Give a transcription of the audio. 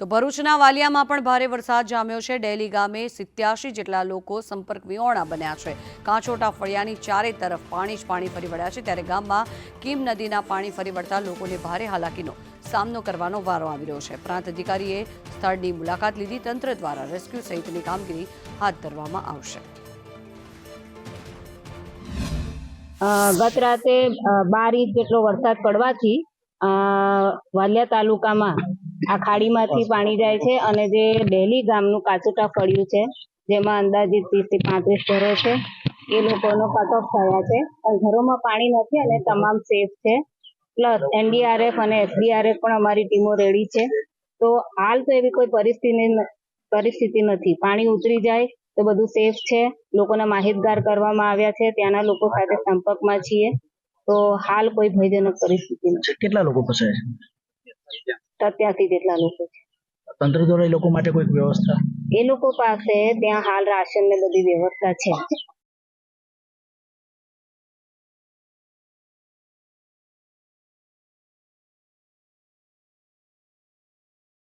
તો ભરૂચના વાલિયામાં પણ ભારે વરસાદ જામ્યો છે. ડેલી ગામે સિત્યાસી જેટલા લોકો સંપર્ક વિહોણા બન્યા છે. કાંચોટા ફળિયાની ચારે તરફ પાણી જ પાણી ફરી વળ્યા છે. ત્યારે ગામમાં કીમ નદીના પાણી ફરી વળતા લોકોને ભારે હાલાકીનો સામનો કરવાનો વારો આવી રહ્યો છે. પ્રાંત અધિકારીએ સ્થળની મુલાકાત લીધી. તંત્ર દ્વારા રેસ્ક્યુ સહિતની કામગીરી હાથ ધરવામાં આવશે. ગત રાતે બાર ઇંચ જેટલો વરસાદ પડવાથી વાલિયા તાલુકામાં આ ખાડીમાંથી પાણી જાય છે અને જે ડેલી ગામનું કાચોટા ફળ્યું છે, જેમાં અંદાજિત ત્રીસથી પાંત્રીસ ઘરો છે, એ લોકોનો કટ ઓફ થયા છે. પણ ઘરોમાં પાણી નથી અને તમામ સેફ છે. પ્લસ એનડીઆરએફ અને એસડીઆરએફ પણ અમારી ટીમો રેડી છે. તો હાલ તો એવી કોઈ પરિસ્થિતિ પરિસ્થિતિ નથી. પાણી ઉતરી જાય તો બધું સેફ છે. લોકોને માહિતગાર કરવામાં આવ્યા છે. ત્યાંના લોકો સાથે સંપર્કમાં છીએ. તો હાલ કોઈ ભયજનક પરિસ્થિતિ નથી. કેટલા લોકો ફસાયા છે? સત્યાસી જેટલા લોકો છે. તંત્ર દ્વારા એ લોકો માટે કોઈક વ્યવસ્થા? એ લોકો પાસે ત્યાં હાલ રાશન ને બધી વ્યવસ્થા છે.